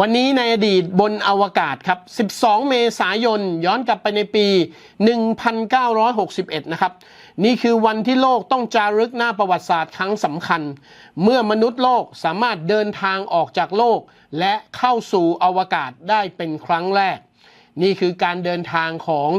วันนี้ในอดีตบนอวกาศครับ 12 เมษายน ย้อนกลับไปในปี 1961 นะครับ นี่คือวันที่โลกต้องจารึกหน้าประวัติศาสตร์ครั้งสำคัญ เมื่อมนุษย์โลกสามารถเดินทางออกจากโลก และเข้าสู่อวกาศได้เป็นครั้งแรก นี่คือการเดินทางของ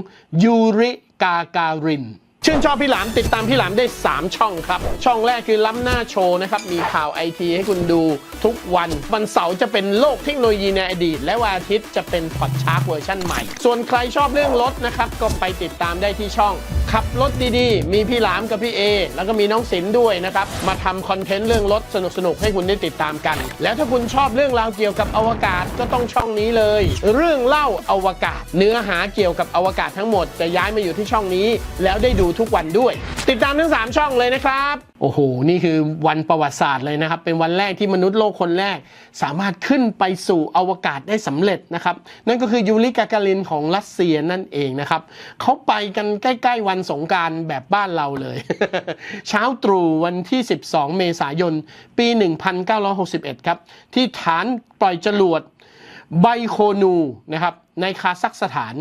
ยูริกาการิน ชื่นชอบพี่หลามติดตามพี่หลามได้ 3 ช่องครับ ช่องแรกคือล้ำหน้าโชว์นะครับ มีข่าวไอทีให้คุณดูทุกวัน วันเสาร์จะเป็นโลกเทคโนโลยีในอดีต และวันอาทิตย์จะเป็นพอดชาร์กเวอร์ชันใหม่ ส่วนใครชอบเรื่องรถนะครับ ก็ไปติดตามได้ที่ช่อง ขับรถดีๆ มีพี่หลามกับพี่เอ แล้วก็มีน้องศิลป์ด้วยนะครับ มาทำคอนเทนต์เรื่องรถสนุกๆ ให้คุณได้ติดตามกัน แล้วถ้าคุณชอบเรื่องราวเกี่ยวกับอวกาศก็ต้องช่องนี้เลย เรื่องเล่าอวกาศ เนื้อหาเกี่ยวกับอวกาศทั้งหมดจะย้ายมาอยู่ที่ช่องนี้ แล้วได้ดูทุกวันด้วย ติดตามทั้ง 3 ช่องเลยนะครับโอ้โห นี่คือวันประวัติศาสตร์เลยนะครับ เป็นวันแรกที่มนุษย์โลกคนแรก สามารถขึ้นไปสู่อวกาศได้สำเร็จนะครับ นั่นก็คือยูริกาการินของรัสเซียนั่นเองนะครับ เขาไปกันใกล้ๆวันสงการแบบบ้านเราเลย เช้าตรู่วันที่ 12 เมษายน ปี 1961 ครับ ที่ฐานปล่อยจรวด ไบโคนูนะครับในคาซัคสถาน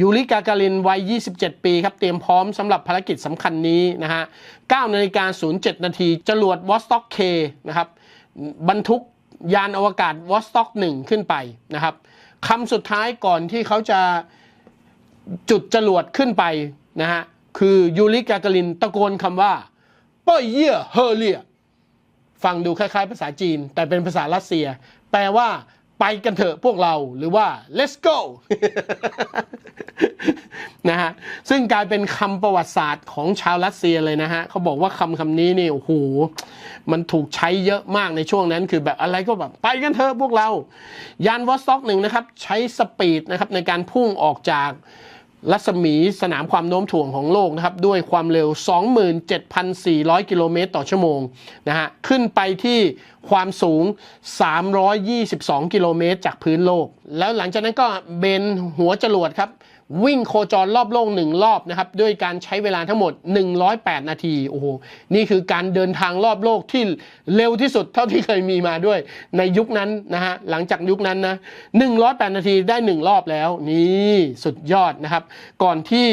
ยูริกาการินวัย 27 ปีครับ เตรียมพร้อมสำหรับภารกิจสำคัญนี้นะฮะ9นาฬิกา07 นาทีจรวดวอสต็อกเคนะครับบรรทุกยานอวกาศวอสต็อก1 ขึ้นไปนะครับคำสุดท้ายก่อนที่เขาจะจุดจรวดขึ้นไปนะฮะคือยูริกาการินตะโกนคำว่าเป้ยเย่เฮอเลียฟังดูคล้ายๆ ภาษาจีน แต่เป็นภาษารัสเซีย แปลว่า ไปกันเถอะพวกเราหรือว่า let's go นะฮะซึ่งกลายเป็นคำประวัติศาสตร์ของชาวรัสเซียเลยนะฮะเขาบอกว่าคำคำนี้นี่โอ้โหมันถูกใช้เยอะมากในช่วงนั้น คือแบบอะไรก็แบบไปกันเถอะพวกเรา ยานวอสต็อกหนึ่งนะครับ ใช้สปีดนะครับในการพุ่งออกจาก รัศมีสนามความโน้มถ่วงของโลกนะครับ ด้วยความเร็ว 27,400 กิโลเมตรต่อชั่วโมงนะฮะขึ้นไปที่ความสูง 322 กิโลเมตรจากพื้นโลก แล้วหลังจากนั้นก็เบนหัวจรวดครับ วิ่งโคจรรอบโลกหนึ่งรอบนะครับ ด้วยการใช้เวลาทั้งหมด 108 นาที โอ้โห นี่คือการเดินทางรอบโลกที่เร็วที่สุดเท่าที่เคยมีมาด้วย ในยุคนั้นนะฮะ หลังจากยุคนั้นนะ 108 นาทีได้ 1 รอบแล้ว นี่สุดยอดนะครับ ก่อนที่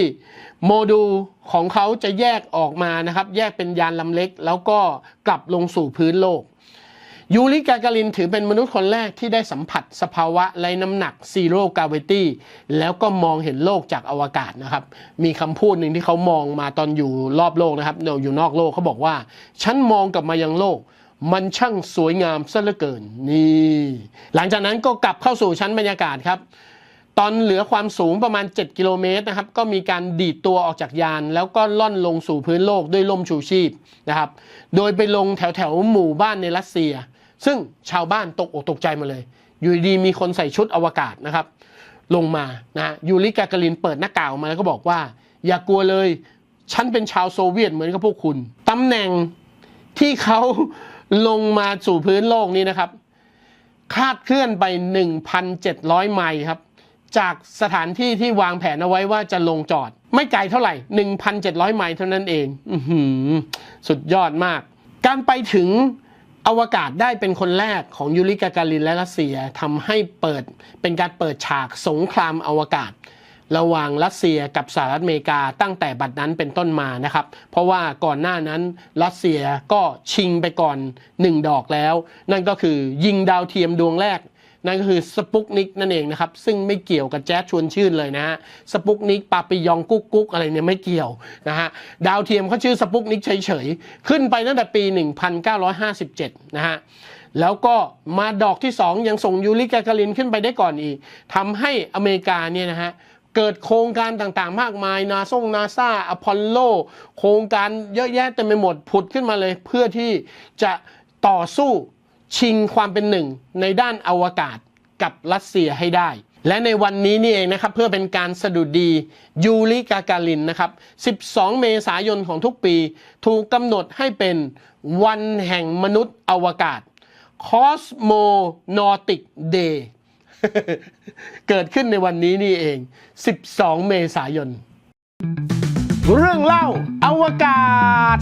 โมดูลของเขาจะแยกออกมานะครับ แยกเป็นยานลำเล็ก แล้วก็กลับลงสู่พื้นโลก ยูริกาการินถือเป็นมนุษย์คนแรกที่ได้สัมผัสสภาวะไร้น้ำหนัก zero gravity แล้วก็มองเห็นโลกจากอวกาศนะครับ มีคำพูดหนึ่งที่เขามองมาตอนอยู่รอบโลกนะครับเดี๋ยวอยู่นอกโลกเขาบอกว่า ฉันมองกลับมายังโลก มันช่างสวยงามซะเหลือเกินนี่ หลังจากนั้นก็กลับเข้าสู่ชั้นบรรยากาศครับตอนเหลือความสูงประมาณ 7 กิโลเมตรนะครับ ก็มีการดีดตัวออกจากยาน แล้วก็ล่อนลงสู่พื้นโลกด้วยล่มชูชีพนะครับ โดยไปลงแถวแถวหมู่บ้านในรัสเซีย ซึ่งชาวบ้านตกอกตกใจมาเลย อยู่ดีมีคนใส่ชุดอวกาศนะครับ ลงมานะยูริกาการินเปิดหน้ากากออกมาแล้วก็บอกว่า อย่ากลัวเลย ฉันเป็นชาวโซเวียตเหมือนกับพวกคุณตำแหน่งที่เขาลงมาสู่พื้นโลกนี้นะครับ คาดเคลื่อนไป 1,700 ไมล์ครับ จากสถานที่ที่วางแผนเอาไว้ว่าจะลงจอด ไม่ไกลเท่าไหร่ 1,700 ไมล์เท่านั้นเองอสุดยอดมาก การไปถึง อวกาศได้เป็นคนแรกของยูริกาการินและรัสเซียทำให้เปิดเป็นการเปิดฉากสงครามอวกาศ ระหว่างรัสเซียกับสหรัฐอเมริกาตั้งแต่บัดนั้นเป็นต้นมานะครับ เพราะว่าก่อนหน้านั้นรัสเซียก็ชิงไปก่อนหนึ่งดอกแล้ว นั่นก็คือยิงดาวเทียมดวงแรก นั่นก็คือสปุกนิกนั่นเองนะครับ ซึ่งไม่เกี่ยวกับแจ๊สชวนชื่นเลยนะฮะสปุกนิกปาปิยองกุ๊กกุ๊กอะไรเนี่ยไม่เกี่ยวนะฮะดาวเทียมเขาชื่อสปุกนิกเฉยๆ ขึ้นไปตั้งแต่ปี 1957 นะฮะแล้วก็มาดอกที่ 2 ยังส่งยูริกาการินขึ้นไปได้ก่อนอีกทำให้อเมริกาเนี่ยนะฮะเกิดโครงการต่างๆ มากมายนาซงนาซาอพอลโล โครงการเยอะแยะเต็มไปหมดผุดขึ้นมาเลย เพื่อที่จะต่อสู้ ชิงความเป็นหนึ่งในด้านอวกาศกับรัสเซียให้ได้ และในวันนี้นี่เองนะครับ เพื่อเป็นการสะดุดดียูริกาการินนะครับ 12 เมษายนของทุกปี ถูกกำหนดให้เป็นวันแห่งมนุษย์อวกาศ Cosmonautic Day เกิดขึ้นในวันนี้นี่เอง 12 เมษายน เรื่องเล่าอวกาศ